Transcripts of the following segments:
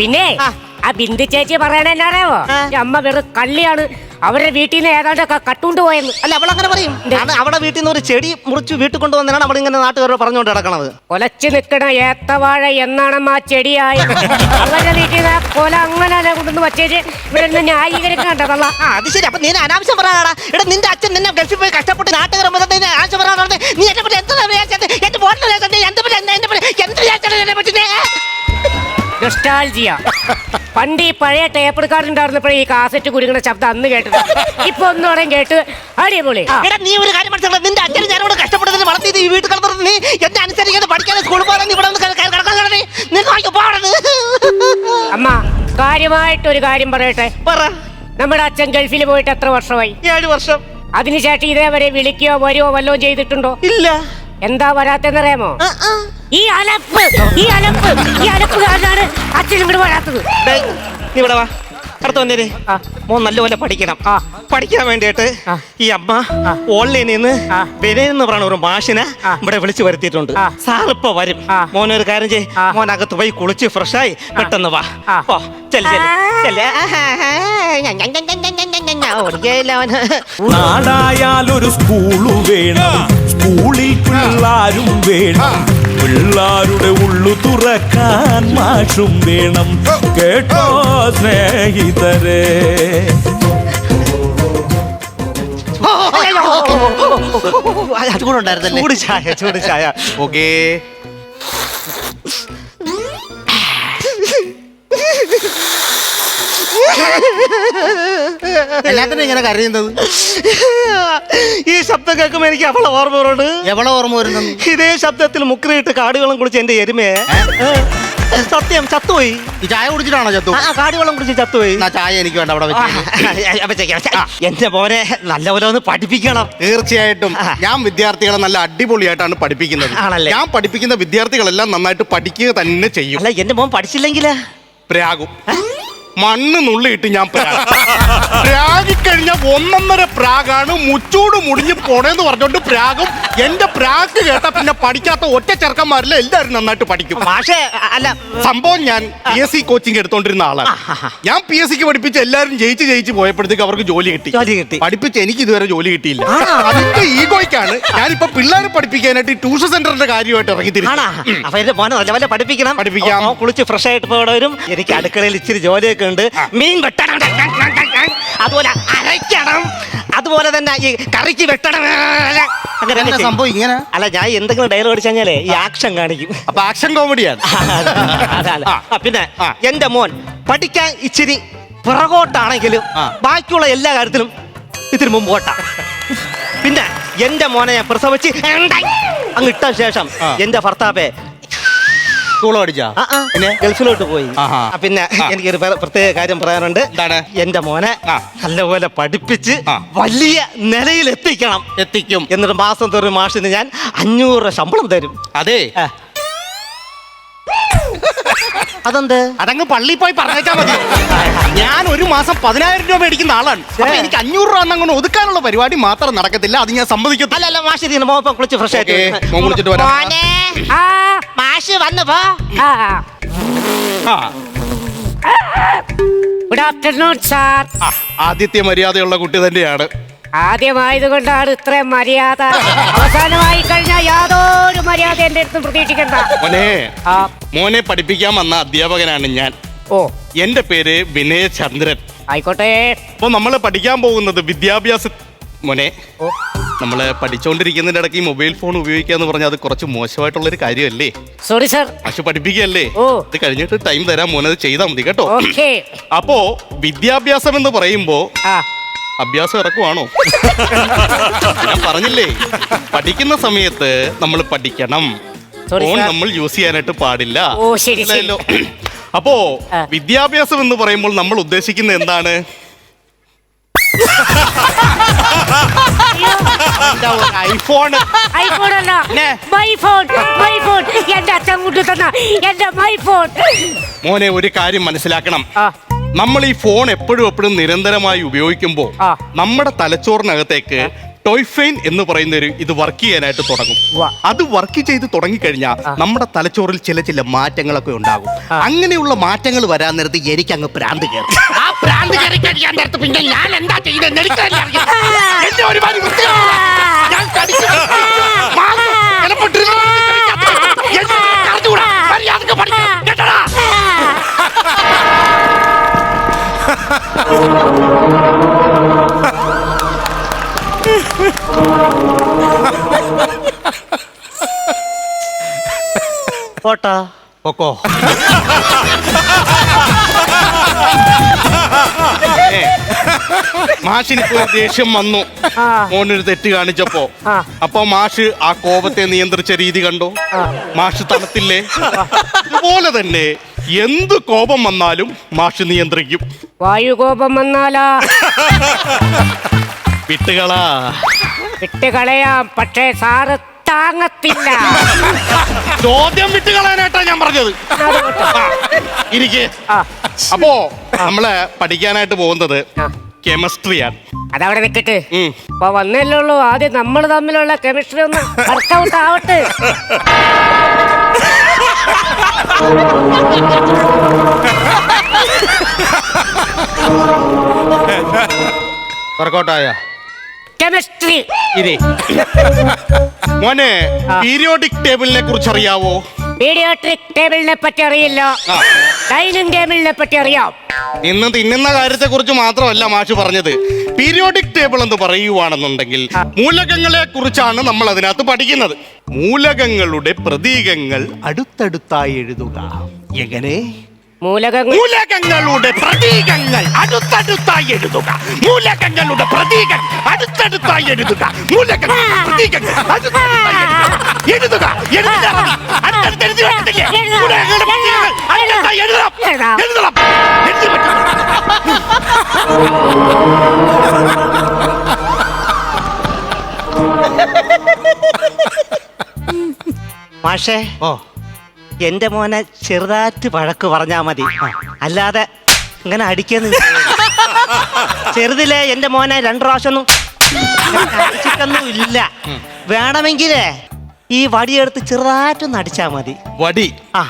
പിന്നെ ആ. ബിന്ദു ചേച്ചി പറയണ എന്നാ അറിയാമോ അമ്മ വെറു കള്ളിയാണ്. അവരുടെ വീട്ടിൽ നിന്ന് ഏതാണ്ടൊക്കെ കട്ടുകൊണ്ട് പോയെന്ന്. അല്ല അവൾ അങ്ങനെ പറയും കാരണം അവിടെ വീട്ടിൽ നിന്ന് ഒരു ചെടി മുറിച്ച് വീട്ടിൽ കൊണ്ടുവന്നാണ് അവൾ ഇങ്ങനെ നാട്ടുകാരോട് പറഞ്ഞുകൊണ്ട് കിടക്കണത് കൊലച്ചു നിൽക്കണ ഏത്തവാഴ എന്നാണമ്മ ആ ചെടിയായ. അവരുടെ വീട്ടിൽ നിന്ന് ആ കൊല അങ്ങനെ അല്ല കൊണ്ടുവന്ന് വച്ചേച്ച് ഇവിടെ നിന്ന് ന്യായീകരിക്കണ്ടതല്ല. ആ അത് ശരി. അപ്പൊ നീ അനാവശ്യം പറയാടാ. എടാ നിന്റെ അച്ഛൻ നിന്നെ ഗൾഫിൽ പോയി കഷ്ടപ്പെട്ട് നാട്ടുകാർ നിന്നെ ആവശ്യം പറയാറുണ്ട് നീ എന്നെ പറ്റി എന്താ വിചാരിച്ചത്? എന്റെ വിചാരിച്ചത്? എന്റെ പറ്റി എന്താ എന്റെ പറ്റി എന്ത് വിചാരിച്ചത് എന്നെ പറ്റി? നൊസ്റ്റാൾജിയ പണ്ട് ഈ പഴയ ടേപ്പ് എടുക്കാറുണ്ടായിരുന്നപ്പോഴേ ഈ കാസറ്റ് കുരുങ്ങുന്ന ശബ്ദം അന്ന് കേട്ടത് ഇപ്പൊ ഒന്നോടെ കേട്ട് അടിപൊളി. എടാ നീ ഒരു കാര്യം മനസ്സിലാക്കണം നിന്റെ അച്ഛനും ഞാനോട് കഷ്ടപ്പെടുന്നതിന് വളർത്തിയത് ഈ വീട്ടിൽ കിടന്നിട്ട് നീ എന്നെ അനുസരിക്കാതെ പഠിക്കാതെ സ്കൂളിൽ പോകാൻ ഇവിടെ അമ്മ കാര്യമായിട്ടൊരു കാര്യം പറയട്ടെ. പറ. നമ്മുടെ അച്ഛൻ ഗൾഫിൽ പോയിട്ട് എത്ര വർഷമായി? ഏഴ് വർഷം. അതിനുശേഷം ഇതേവരെ വിളിക്കുകയോ വരുവോ വല്ലോ ചെയ്തിട്ടുണ്ടോ? ഇല്ല. എന്താ വരാത്തെന്നറിയാമോ. ഈ അലപ്പ് ഈ അലപ്പ് ഈ അലപ്പ് ഇങ്ങോട്ട് വരാത്തത്. നീ ഇവിടെ വാ. അടുത്ത് വന്നേര്. മോൻ നല്ലപോലെ പഠിക്കണം. ആ. പഠിക്കാൻ വേണ്ടിയിട്ട് ഈ അമ്മ. ഓൺലൈനിൽ നിന്ന്. വിനയൻ എന്ന് പറയുന്ന ഒരു മാഷിനെ. ഇവിടെ വിളിച്ചു വരുത്തിയിട്ടുണ്ട്. സാർ ഇപ്പൊ വരും. മോൻ ഒരു കാര്യം ചെയ്. മോൻ അകത്ത് പോയി കുളിച്ച് ഫ്രഷായി പെട്ടെന്ന് വാ. ഓ ചെല്ല് ചെല്ല്. നാടായാലൊരു സ്കൂളു വേണം. സ്കൂളിൽ പിള്ളാരും വേണം. പിള്ളാരുടെ ഉള്ളു തുറക്കാൻ മാഷും വേണം കേട്ടോ സ്നേഹിതരെ ചൂടുണ്ടായിരുന്നല്ലേ ചൂട് ചായ ചൂട് ചായ ഓക്കേ എല്ലാത്തിനും ഇങ്ങനെ കരയുന്നത്? ഈ ശബ്ദം കേൾക്കുമ്പോ എനിക്ക് അവളെ ഓർമ്മ വരുന്നുണ്ട്. എവളെ ഓർമ്മ വരുന്നത്? ഇതേ ശബ്ദത്തിൽ മുക്കറിയിട്ട് കാടുവെള്ളം കുടിച്ച് എന്റെ എരുമയെ സത്യം ചത്തുപോയി. ഈ ചായ കുടിച്ചിട്ടാണോ ചത്തു? ആ, കാടുവെള്ളം കുടിച്ച് ചത്തുപോയി. എന്നാ ചായ എനിക്ക് വേണ്ട അവിടെ എന്റെ വെച്ച്. എന്റെ മോനെ നല്ലപോലെ ഒന്ന് പഠിപ്പിക്കണം. തീർച്ചയായിട്ടും. ഞാൻ വിദ്യാർത്ഥികളെ നല്ല അടിപൊളിയായിട്ടാണ് പഠിപ്പിക്കുന്നത്. ആണല്ലേ? ഞാൻ പഠിപ്പിക്കുന്ന വിദ്യാർത്ഥികളെല്ലാം നന്നായിട്ട് പഠിക്കുക തന്നെ ചെയ്യും. അല്ല എന്റെ മോൻ പഠിച്ചില്ലെങ്കിൽ പ്രാഗും മണ്ണ് നുള്ളിയിട്ട് ഞാൻ പ്രാഗും. പ്രാഗിക്കഴിഞ്ഞ ഒന്നൊന്നര പ്രാഗാണ് മുച്ചൂട് മുടിഞ്ഞ് പോണേന്ന് പറഞ്ഞോണ്ട് പ്രാഗും എന്റെ പ്രാഗ് കേട്ട പിന്നെ പഠിക്കാത്ത ഒറ്റ ചെറുക്കന്മാരില്ല എല്ലാവരും നന്നായിട്ട് പഠിക്കും. പക്ഷേ അല്ല സംഭവം ഞാൻ പി എസ് സി കോച്ചിങ് എടുത്തോണ്ടിരുന്ന ആളാണ്. ഞാൻ പി എസ് സിക്ക് പഠിപ്പിച്ച് എല്ലാവരും ജയിച്ച് ജയിച്ച് പോയപ്പോഴത്തേക്ക് അവർക്ക് ജോലി കിട്ടി. ജോലി കിട്ടി. പഠിപ്പിച്ച് എനിക്ക് ഇതുവരെ ജോലി കിട്ടിയില്ല. അതിന്റെ ഈഗോയ്ക്കാണ് ഞാനിപ്പോ പിള്ളേരെ പഠിപ്പിക്കാനായിട്ട് ട്യൂഷൻ സെന്ററിന്റെ കാര്യമായിട്ട് ഇറങ്ങി തിരിച്ചു അപ്പൊ എന്റെ മോനെ നല്ലപോലെ പഠിപ്പിക്കണം. പഠിപ്പിക്കാം. കുളിച്ച് ഫ്രഷ് ആയിട്ട് പോകണവരും എനിക്ക് അടുക്കളയിൽ ഇച്ചിരി ജോലിയൊക്കെ ഉണ്ട് മീൻ വെട്ടണം. അതുപോലെ അരയ്ക്കണം. അതുപോലെ തന്നെ ഈ കറിക്ക് വെട്ടണം. അങ്ങനെ സംഭവം ഇങ്ങനെ? അല്ല ഞാൻ എന്തെങ്കിലും ഡയലോഗ് അടിച്ചു കഴിഞ്ഞാലേ ഈ ആക്ഷൻ കാണിക്കും. അപ്പൊ ആക്ഷൻ കോമഡിയാണ് പിന്നെ എന്റെ മോൻ പഠിക്കാൻ ഇച്ചിരി പുറകോട്ടാണെങ്കിലും. ബാക്കിയുള്ള എല്ലാ കാര്യത്തിലും ഇത്തിരി മുമ്പോട്ടാ പിന്നെ എന്റെ മോനെ ഞാൻ പ്രസവിച്ച് അങ്ങ് ഇട്ട ശേഷം എന്റെ ഭർത്താവെ സ്കൂൾ പഠിച്ചാ പിന്നെ? ഗൾഫിലോട്ട് പോയി. പിന്നെ എനിക്ക് എനിക്കൊരു പ്രത്യേക കാര്യം പറയാനുണ്ട്. എന്താണ്? എന്റെ മോനെ നല്ലപോലെ പഠിപ്പിച്ച് വലിയ നിലയിൽ എത്തിക്കണം എത്തിക്കും. എന്നിട്ട് മാസം തോറും മാഷിന് ഞാൻ അഞ്ഞൂറ് ശമ്പളം തരും. അതെ. അതെന്ത്? അതങ്ങ് പള്ളി പോയി പറഞ്ഞേച്ചാ മതി. ഞാൻ ഒരു മാസം പതിനായിരം രൂപ മേടിക്കുന്ന ആളാണ്. അപ്പൊ എനിക്ക് അഞ്ഞൂറ് രൂപ അങ്ങനെ ഒതുക്കാനുള്ള പരിപാടി മാത്രം നടക്കത്തില്ല. അത് ഞാൻ സമ്മതിക്കത്തില്ല അല്ല അല്ല മാഷ് ഇതിന് മോപ്പം കുളിച്ച് ഫ്രഷ് ആയിട്ട് ഓക്കേ, മോൻ കുളിച്ചിട്ട് വരാം. മോനെ, ആ മാഷ് വന്നു പോ. ആ ആ, ഗുഡ് ആഫ്റ്റർനൂൺ സാർ ആദ്യത്തെ മര്യാദയുള്ള കുട്ടി തന്നെയാണ്. ആദ്യമായതുകൊണ്ടാണ് ഇത്രയും മര്യാദ. അവസാനമായി മര്യാദ എന്റെ അടുത്ത് പ്രതീക്ഷിക്കണ്ട. മോനെ ആ. മോനെ പഠിപ്പിക്കാൻ വന്ന അധ്യാപകനാണ് ഞാൻ. ഓ. എന്റെ പേര് വിനയ ചന്ദ്രൻ. ആയിക്കോട്ടെ. അപ്പൊ നമ്മൾ പഠിക്കാൻ പോകുന്നത് വിദ്യാഭ്യാസ മോനെ ഓ. നമ്മൾ പഠിച്ചുകൊണ്ടിരിക്കുന്നതിന്റെ ഇടയ്ക്ക് ഈ മൊബൈൽ ഫോൺ ഉപയോഗിക്കുക എന്ന് പറഞ്ഞാൽ അത് കുറച്ച് മോശമായിട്ടുള്ള ഒരു കാര്യമല്ലേ? Sorry sir. പക്ഷെ പഠിപ്പിക്കുകയല്ലേ? ഓ. ഇത് കഴിഞ്ഞിട്ട് ടൈം തരാൻ മോനെ അത് ചെയ്താൽ മതി കേട്ടോ. ഓക്കേ. അപ്പോ വിദ്യാഭ്യാസം എന്ന് പറയുമ്പോ ആ. അഭ്യാസം ഇറക്കുവാണോ? ഞാൻ പറഞ്ഞില്ലേ പഠിക്കുന്ന സമയത്ത് നമ്മൾ പഠിക്കണം. Sorry, phone sir. നമ്മൾ യൂസ് ചെയ്യാനായിട്ട് പാടില്ല. ഓ, ശരി, ശരി. മനസ്സിലായല്ലോ? അപ്പോ വിദ്യാഭ്യാസം എന്ന് പറയുമ്പോൾ നമ്മൾ ഉദ്ദേശിക്കുന്നത് എന്താണ്? ഐഫോൺ ഐഫോൺ അല്ല. പിന്നെ? മൈ ഫോൺ മൈ ഫോൺ എന്റെ അച്ഛൻ കൊണ്ടു തന്ന എന്റെ മൈ ഫോൺ മോനെ ഒരു കാര്യം മനസ്സിലാക്കണം. ആ. നമ്മൾ ഈ ഫോൺ എപ്പോഴും എപ്പോഴും നിരന്തരമായി ഉപയോഗിക്കുമ്പോൾ നമ്മുടെ തലച്ചോറിനകത്തേക്ക് ടോയ്ഫൈൻ എന്ന് പറയുന്ന ഒരു ഇത് വർക്ക് ചെയ്യാനായിട്ട് തുടങ്ങും. അത് വർക്ക് ചെയ്ത് തുടങ്ങിക്കഴിഞ്ഞാൽ നമ്മുടെ തലച്ചോറിൽ ചില ചില മാറ്റങ്ങളൊക്കെ ഉണ്ടാകും. അങ്ങനെയുള്ള മാറ്റങ്ങൾ വരാൻ നേരത്ത് എനിക്ക് അങ്ങ് പ്രാന്ത് കയറും. ആ പ്രാന്ത് കയറി കഴിയാൻ നേരത്ത് പിന്നെ ഞാൻ എന്താ ഒരുമാതിരി വൃത്തികേടാ. ഞാൻ പോട്ടാ പൊക്കോ. മാഷിനിപ്പോ ദേഷ്യം വന്നു. ആ. മോനൊരു തെറ്റ് കാണിച്ചപ്പോ. ആ. അപ്പൊ മാഷ് ആ കോപത്തെ നിയന്ത്രിച്ച രീതി കണ്ടോ. മാഷ് തണുത്തില്ലേ? അതുപോലെ തന്നെ എന്ത് കോപം വന്നാലും മാഷ് നിയന്ത്രിക്കും. വായുകോപം വന്നാലാ? വിട്ടുകളാ. വിട്ടുകളയാം. പക്ഷേ സാറ് താങ്ങത്തില്ല. ചോദ്യം വിട്ടുകളാനായിട്ടാ ഞാൻ പറഞ്ഞത്. ആ, ഇരിക്ക്. അപ്പോ നമ്മൾ പഠിക്കാനായിട്ട് പോകുന്നത്. കെമിസ്ട്രിയാണ്. അതവിടെ നിൽക്കട്ടെ ഉം. അപ്പൊ വന്നല്ലേ ഉള്ളൂ ആദ്യം നമ്മൾ തമ്മിലുള്ള കെമിസ്ട്രി ഒന്ന് വർക്കൗട്ട് ആവട്ടെ. വർക്കൗട്ടായ? കെമിസ്ട്രി. ഇരി. മോനെ പീരിയോഡിക് ടേബിളിനെ കുറിച്ച് അറിയാവോ പീരിയോഡിക് ടേബിളിനെ പറ്റി അറിയില്ല. ഡൈനിങ് ടേബിളിനെ പറ്റി അറിയാം. ഇന്ന് തിന്നുന്ന കാര്യത്തെ കുറിച്ച് മാത്രമല്ല മാഷ് പറഞ്ഞത്. പീരിയോഡിക് ടേബിൾ എന്ന് പറയുവാണെന്നുണ്ടെങ്കിൽ മൂലകങ്ങളെ കുറിച്ചാണ് നമ്മൾ അതിനകത്ത് പഠിക്കുന്നത്. മൂലകങ്ങളുടെ പ്രതീകങ്ങൾ അടുത്തടുത്തായി എഴുതുക. എങ്ങനെ? മൂലകങ്ങളുടെ പ്രതീകങ്ങൾ അടുത്തടുത്തായി എഴുതുക. മൂലകങ്ങളുടെ പ്രതീകങ്ങൾ അടുത്തടുത്തായി എഴുതുക. മൂലകങ്ങളുടെ പ്രതീകങ്ങൾ അടുത്തടുത്തായി എഴുതുക. എഴുതുക. മാഷേ ഓ എന്റെ മോനെ ചെറുതായിട്ട് വഴക്ക് പറഞ്ഞാ മതി. അല്ലാതെ ഇങ്ങനെ അടിക്കുന്നു ചെറുതിലെ എന്റെ മോനെ രണ്ടു പ്രാവശ്യമൊന്നും അടിച്ചിട്ടൊന്നും ഇല്ല. വേണമെങ്കിലേ ഈ വടിയെടുത്ത് ചെറുതായിട്ടൊന്ന് അടിച്ചാ മതി. വടി? ആ.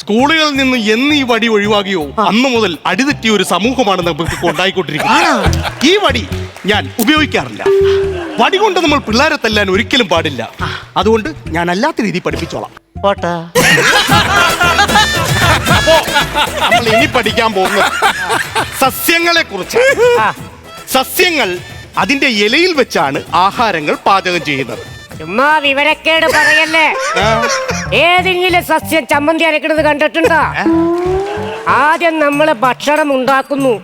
സ്കൂളുകളിൽ നിന്ന് എന്ന് ഈ വടി ഒഴിവാകിയോ? അന്ന് മുതൽ അടിതെറ്റിയ ഒരു സമൂഹമാണ് നമുക്ക് ഉണ്ടായിക്കൊണ്ടിരിക്കുന്നത് ഈ വടി ഞാൻ ഉപയോഗിക്കാറില്ല. വടി കൊണ്ട് നമ്മൾ പിള്ളേരെ തല്ലാൻ ഒരിക്കലും പാടില്ല. അതുകൊണ്ട് ഞാൻ അല്ലാത്ത രീതി പഠിപ്പിച്ചോളാം. പോട്ടാ. അപ്പോ നമ്മൾ ഇനി പഠിക്കാൻ പോകുന്നത് സസ്യങ്ങളെ കുറിച്ച് സസ്യങ്ങൾ അതിന്റെ ഇലയിൽ വെച്ചാണ് ആഹാരങ്ങൾ പാചകം ചെയ്യുന്നത്. ചുമ്മാ വിവരക്കേട് പറയല്ലേ? ഏതെങ്കിലും സസ്യം ചമ്മന്തി അരക്കണത് കണ്ടിട്ടുണ്ടോ? ആദ്യം നമ്മൾ ഭക്ഷണം ഉണ്ടാക്കുന്നു.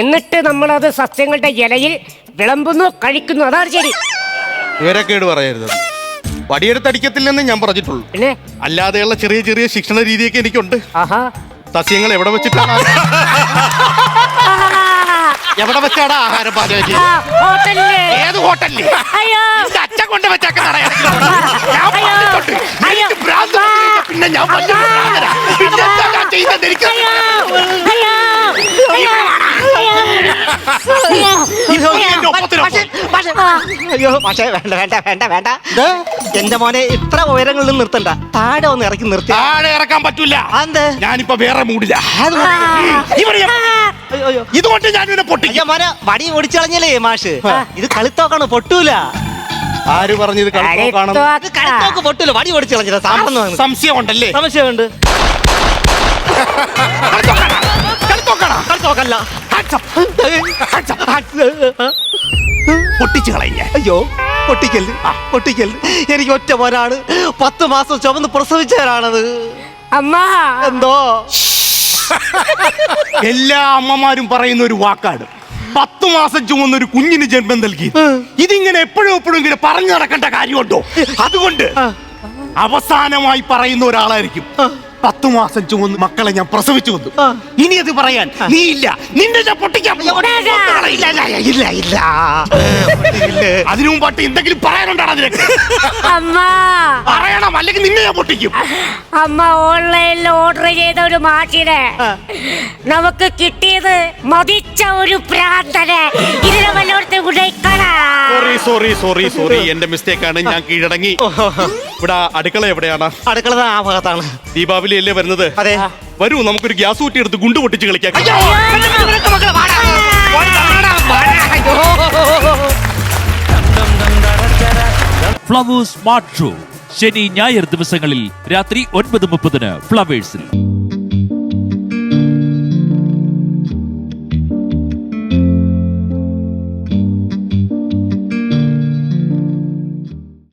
എന്നിട്ട് നമ്മൾ അത് സസ്യങ്ങളുടെ ഇലയിൽ വിളമ്പുന്നു കഴിക്കുന്നു. അതാണ് ശരി. വിവരക്കേട് പറയരുത്. വടിയെടുത്തടിക്കത്തില്ലെന്ന് ഞാൻ പറഞ്ഞിട്ടുള്ളൂ. പിന്നെ? അല്ലാതെയുള്ള ചെറിയ ചെറിയ ശിക്ഷണ രീതിയൊക്കെ എനിക്കുണ്ട്. ആഹാ. സസ്യങ്ങൾ എവിടെ വെച്ചിട്ടാണ് എവിടെ വെച്ചാടാ ആഹാരം പാചകം ആ, ഏത് ഹോട്ടലിൽ? അയ്യോ. അച്ഛൻ കൊണ്ട് വെച്ചേക്കുന്നതാണ് ഞാൻ അയ്യോ. പറഞ്ഞിട്ടുണ്ട്. അയ്യോ. എനിക്ക് ഭ്രാന്ത് വന്നിട്ട് പിന്നെ ഞാൻ വലിയ ഭ്രാന്തനാ. പിന്നെ എന്താ ഞാൻ ചെയ്യുന്നത് എനിക്ക് അയ്യോ. അയ്യോ. പക്ഷേ വേണ്ട വേണ്ട വേണ്ട വേണ്ട. എന്റെ മോനെ ഇത്ര ഉയരങ്ങളിൽ നിർത്തണ്ട. താഴെ ഒന്ന് ഇറക്കി നിർത്തി താഴെ ഇറക്കാൻ പറ്റൂല. അതെന്ത്? ഞാനിപ്പോ വേറെ മൂടില്ല അയ്യോ, അയ്യോ. ഇതുകൊണ്ട് ഞാൻ ഇവനെ പൊട്ടിക്കും അയ്യോ മോനെ വടി ഓടിച്ചളഞ്ഞല്ലേ മാഷ്? ഇത് കളിത്തോക്കാണ് പൊട്ടൂല? ആര് പറഞ്ഞത് കളിത്തോക്കാണ് ഇത് കളിത്തോക്ക് പൊട്ടൂല വടി ഓടിച്ചളഞ്ഞില്ല സാമ്പന്ന് സംശയമുണ്ടല്ലേ? സംശയമുണ്ട്. കളിത്തോക്കാണോ? കളിത്തോക്കല്ല. പൊട്ടിച്ചു കളയ അയ്യോ പൊട്ടിക്കൽ ആ. പൊട്ടിക്കൽ എനിക്ക് ഒറ്റ മോനാണ് പത്ത് മാസം ചുമന്ന് പ്രസവിച്ചവരാണത്. അമ്മ. എന്തോ? എല്ലാ അമ്മമാരും പറയുന്ന ഒരു വാക്കാണ്. പത്തു മാസം ചുമന്ന ഒരു കുഞ്ഞിന് ജന്മം നൽകി. ഇതിങ്ങനെ എപ്പോഴും എപ്പോഴും ഇങ്ങനെ പറഞ്ഞു നടക്കേണ്ട കാര്യമുണ്ടോ? അതുകൊണ്ട് അവസാനമായി പറയുന്ന ഒരാളായിരിക്കും. പത്തു മാസം ചുമന്ന് മക്കളെ ഞാൻ പ്രസവിച്ചു വന്നു. ഇനി അത് പറയാൻ നീ ഇല്ല. നിന്റെ ഞാൻ പൊട്ടിക്കാൻ. ഇല്ല ഇല്ല ഇല്ല ഇല്ല അതിനു മുമ്പാട്ട് എന്തെങ്കിലും പറയാനുണ്ടാണ് അതിനൊക്കെ അമ്മ. പറയണം അല്ലെങ്കിൽ നിന്നെ ഞാൻ പൊട്ടിക്കും. അമ്മ ഓൺലൈനിൽ ഓർഡർ ചെയ്ത ഒരു മാഷിനെ നമുക്ക് കിട്ടിയത് മതിച്ച ഒരു പ്രാന്തനെ. ഇതിനെ വല്ലോടത്തെ സോറി സോറി സോറി സോറി എന്റെ മിസ്റ്റേക്ക് ആണ്. ഞാൻ കീഴടങ്ങി. ഇവിടെ അടുക്കള എവിടെയാണ്? അടുക്കള ആ ഭാഗത്താണ്. ദീപാവലി അല്ലേ വരുന്നത്? അതെ. വരൂ നമുക്കൊരു ഗ്യാസ് കൂട്ടി എടുത്ത് ഗുണ്ട് പൊട്ടിച്ച് കളിക്കാം. Flowers show. ശനി ഞായർ ദിവസങ്ങളിൽ രാത്രി ഒൻപത് മുപ്പതിന് ഫ്ലവേഴ്സിൽ.